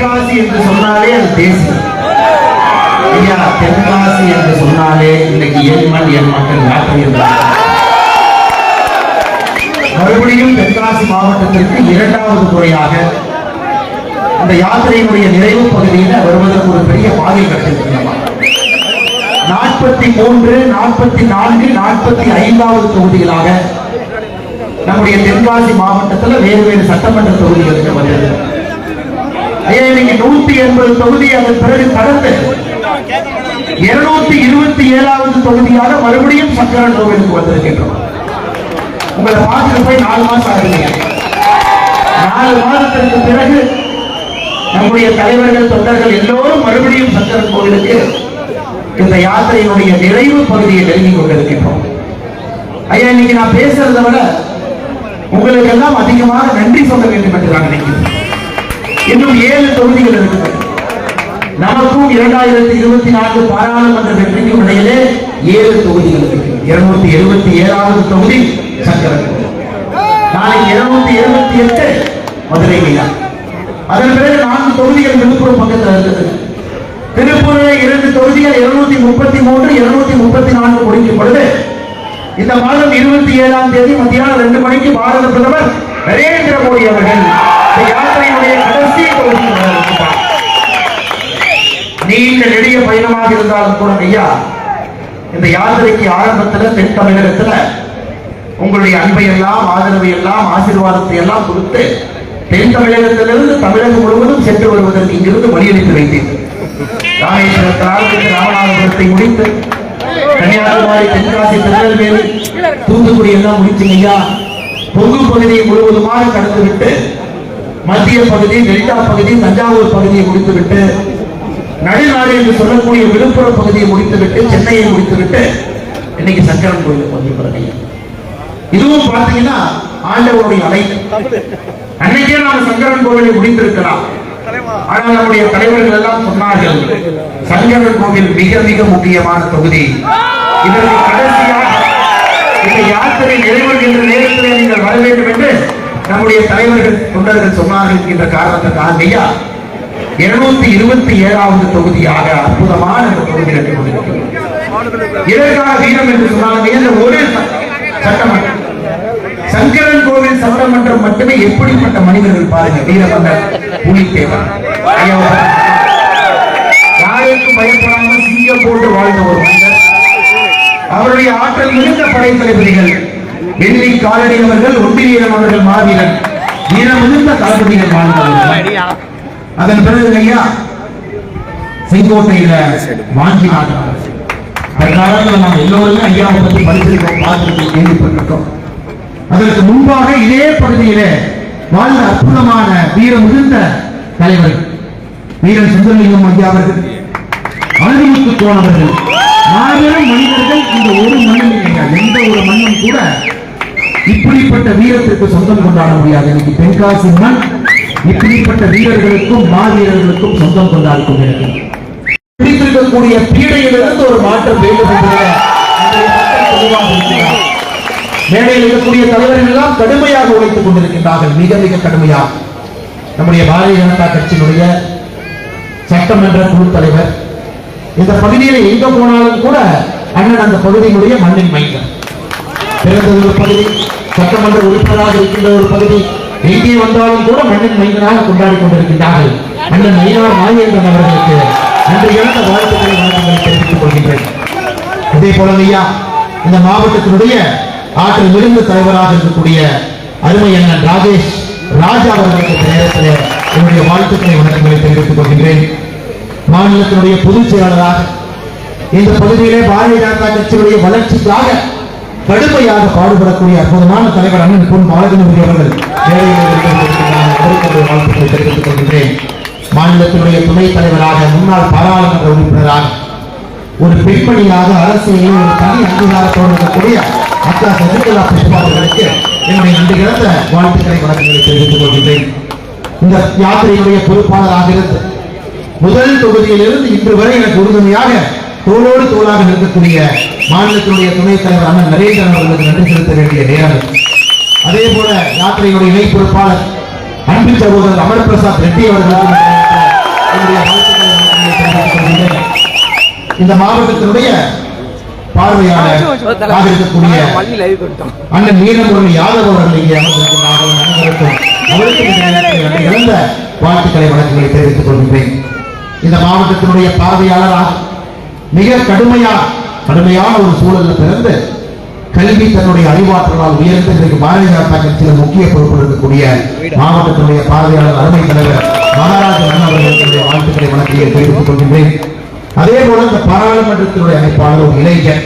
தென்காசி என்று சொன்னாலே அது தேசியம் ஐயா தென்காசி என்று சொன்னாலே இன்னைக்கு என் மண் என் மக்கள் யாத்திரை என்றார் மறுபடியும் தென்காசி மாவட்டத்திற்கு இரண்டாவது முறையாக அந்த யாத்திரையினுடைய நிறைவு பகுதியில் வருவதற்கு ஒரு பெரிய பாதை கட்டிருக்கிறோம் நாற்பத்தி மூன்று நாற்பத்தி நான்கு நாற்பத்தி ஐந்தாவது தொகுதிகளாக நம்முடைய தென்காசி மாவட்டத்தில் வேறு வேறு சட்டமன்ற தொகுதிகளுக்கு வந்தது இன்னைக்கு நூத்தி எண்பது தொகுதி அதன் பிறகு கடந்து இருநூத்தி இருபத்தி ஏழாவது தொகுதியாக மறுபடியும் சக்கரன் கோவிலுக்கு வந்திருக்கின்றோம். உங்களை பார்த்து போய் நாலு மாசம் ஆகுதுங்க. நாலு மாதத்திற்கு பிறகு நம்முடைய தலைவர்கள் தொண்டர்கள் எல்லோரும் மறுபடியும் சக்கரன் கோவிலுக்கு இந்த யாத்திரையினுடைய நிறைவு பகுதியை நெருங்கிக் கொண்டிருக்கின்றோம். ஐயா இன்னைக்கு நான் பேசுறதை விட உங்களுக்கு எல்லாம் அதிகமாக நன்றி சொல்ல வேண்டும் என்று நான் நினைக்கிறேன். இன்னும் ஏழு தொகுதிகள் இருக்கிறது. நமக்கும் இரண்டாயிரத்தி இருபத்தி நான்கு பாராளுமன்ற வெற்றிக்கும் இடையிலே ஏழு தொகுதிகள் இருக்கிறது. இருநூத்தி எழுபத்தி ஏழாவது தொகுதி சங்கரன் நாளை இருநூத்தி எழுபத்தி எட்டு மதுரை மீனா. அதன் பிறகு நான்கு தொகுதிகள் விழுப்புரம் பக்கத்தில் இருந்தது திருப்பூரில் இரண்டு தொகுதிகள் இருநூத்தி முப்பத்தி மூன்று இருநூத்தி முப்பத்தி நான்கு முடிக்கும் பொழுது இந்த மாதம் இருபத்தி ஏழாம் தேதி மத்தியானம் ரெண்டு மணிக்கு பாரத பிரதமர் நரேந்திர மோடி அவர்கள் யாத்திரையினுடைய கடைசி தொகுதியில் வர இருக்கிறார். நீண்ட நெடிய பயணமாக இருந்தாலும் கூட ஐயா இந்த யாத்திரைக்கு ஆரம்பத்துல தென் தமிழகத்துல உங்களுடைய அன்பை எல்லாம் ஆதரவை எல்லாம் ஆசீர்வாதத்தை எல்லாம் கொடுத்து தென் தமிழகத்திலிருந்து தமிழகம் முழுவதும் சென்று வருவதற்கு இங்கிருந்து வழியளித்து வைத்தேன் ராமேஸ்வரத்தில் ராமநாதபுரத்தை முடித்து கன்னியாகுமரி தென்காசி திருநெல்வேலி தூத்துக்குடி எல்லாம் முடிச்சுங்க ஐயா பொங்கு பகுதியை முழுவதுமாக கடந்து விட்டு மத்திய பகுதி டெல்டா பகுதி தஞ்சாவூர் பகுதியை முடித்துவிட்டு நடுநாடு என்று சொல்லக்கூடிய விழுப்புரம் பகுதியை முடித்துவிட்டு சென்னையை முடித்துவிட்டு இன்னைக்கு சங்கரன் கோயிலுக்கு வந்திருக்கிறேன் இதுவும் பார்த்தீங்கன்னா ஆண்டவருடைய அழைப்பு. அன்னைக்கே நாம சங்கரன் கோவிலை முடித்திருக்கலாம். ஆனால் நம்முடைய தலைவர்கள் எல்லாம் சொன்னார்கள் சங்கரன் கோவில் மிக மிக முக்கியமான தொகுதி. இதற்கு கடைசியாக இந்த யாத்திரை நிறைவடைகின்ற நேரத்தில் நீங்கள் வர வேண்டும் என்று நம்முடைய தலைவர்கள் தொண்டர்கள் சொன்னார்கள் என்ற காரணத்திற்காக ஐயா இருநூத்தி இருபத்தி ஏழாவது தொகுதியாக அற்புதமான இந்த தொகுதி இதற்காக வீரம் என்று சொன்னாங்க ஒரு சட்டமன்றம். சங்கரன் கோவில் சட்டமன்றம் மட்டுமே எப்படிப்பட்ட மனிதர்கள் பாருங்க வீரமன்னர் புலித்தேவன். யாருக்கும் பயப்படாமல் சிங்கம் போட்டு வாழ்ந்த ஒரு மனிதர். அவருடைய ஆற்றல் மிகுந்த படை தளபதிகள் வெள்ளி காலடி அவர்கள் ஒன்றியீரம் அவர்கள் மாவீரன் வீரம் மிகுந்த தளபதிகள் வாழ்ந்தவர்கள் அதன் பிறகு ஐயா செங்கோட்டையில வாங்கி நாட்டாளர் தற்காலத்தில் நாம் எல்லோருமே ஐயாவை பற்றி படிச்சிருக்கோம் பார்த்திருக்கோம் கேள்விப்பட்டிருக்கோம். அதற்கு முன்பாக இதே பகுதியிலே வாழ்ந்த அற்புதமான வீர மிகுந்த தலைவர் வீரன் சுந்தரலிங்கம் ஐயா அவர்கள் அழுதுமுத்து போனவர்கள் மாபெரும் மனிதர்கள் இந்த ஒரு மண்ணில். எந்த ஒரு மண்ணும் கூட இப்படிப்பட்ட வீரத்திற்கு சொந்தம் கொண்டாட முடியாது. இன்னைக்கு தென்காசி மண் இப்படிப்பட்ட வீரர்களுக்கும் மாவீரர்களுக்கும் சொந்தம் கொண்டாடி எனக்கு பிடித்திருக்கக்கூடிய பீடையிலிருந்து ஒரு மாற்றம் வேண்டும் மேடையில் இருக்கக்கூடிய தலைவர்கள் எல்லாம் கடுமையாக உழைத்துக் கொண்டிருக்கின்றார்கள். மிக மிக கடுமையாக. நம்முடைய பாரதிய ஜனதா கட்சியினுடைய சட்டமன்ற குழு தலைவர். இந்த பகுதியில் எங்க போனாலும் கூட அண்ணன் அந்த பகுதியினுடைய மண்ணின் மைந்தன் பிறந்தது ஒரு பகுதி சட்டமன்ற உறுப்பினராக இருக்கின்ற ஒரு பகுதி எங்கே வந்தாலும் கூட மண்ணின் மைந்தனாக கொண்டாடி கொண்டிருக்கின்றார்கள். அண்ணன் ஐநார் நாகேந்திரன் அவர்களுக்கு நன்றி இழந்த வாழ்த்துக்களை வணக்கங்களை தெரிவித்துக் கொள்கின்றேன். அதே போல ஐயா இந்த மாவட்டத்தினுடைய ஆற்றல் மிகுந்த தலைவராக இருக்கக்கூடிய அருமை அண்ணன் ராஜேஷ் ராஜா அவர்களுக்கு நேரத்தில் என்னுடைய வாழ்த்துக்களை வணக்கங்களை தெரிவித்துக் கொள்கின்றேன். மாநிலத்தினுடைய பொதுச் செயலாளராக இந்த பகுதியிலே பாரதிய ஜனதா கட்சியுடைய வளர்ச்சிக்காக கடுமையாக பாடுபடக்கூடிய அற்புதமான தலைவர் அண்ணன் பொன் பாலகணபதி அவர்கள் வாழ்த்துக்களை தெரிவித்துக் கொள்கின்றேன். மாநிலத்தினுடைய துணைத் தலைவராக முன்னாள் பாராளுமன்ற உறுப்பினராக ஒரு பெண்மணியாக அரசியலில் ஒரு தனி அங்கீகாரத்தோடு இருக்கக்கூடிய அக்கா சசிகலா புஷ்பா அவர்களுக்கு என்னுடைய நன்றி இழந்த வாழ்த்துக்களை வணக்கங்களை தெரிவித்துக் கொள்கின்றேன். இந்த யாத்திரையினுடைய பொறுப்பாளராக இருந்து முதல் தொகுதியிலிருந்து இன்று வரை எனக்கு உறுதுணையாக தோளோடு தோளாக இருக்கக்கூடிய மாநிலத்தினுடைய துணைத் தலைவர் அண்ணன் நரேந்திரன் அவர்களுக்கு நன்றி செலுத்த வேண்டிய நேரம். அதே போல யாத்திரையினுடைய இணை பொறுப்பாளர் அன்பு சகோதரர் அமர் பிரசாத் ரெட்டி அவர்களுக்கு இந்த மாவட்டத்தினுடைய பார்வையாளர் கொடுத்தோம் அண்ணன் மீனமுரளி யாதவ் அவர்கள் இங்கே அமர்ந்திருக்கிறார்கள் அவருக்கு கலந்த வாழ்த்துக்களை வழக்குகளை தெரிவித்துக் கொள்கின்றேன். இந்த மாவட்டத்தினுடைய பார்வையாளராக மிக கடுமையான கடுமையான ஒரு சூழலில் பிறந்து கல்வி தன்னுடைய அறிவாற்றலால் உயர்ந்து இன்றைக்கு பாரதிய ஜனதா கட்சியில் முக்கிய பொறுப்பில் இருக்கக்கூடிய மாவட்டத்தினுடைய பார்வையாளர் அருமை தலைவர் மகாராஜ அவர்களுடைய வாழ்த்துக்களை வணக்கியை தெரிவித்துக் கொள்கின்றேன். அதே போல இந்த பாராளுமன்றத்தினுடைய அமைப்பாளர் ஒரு இளைஞர்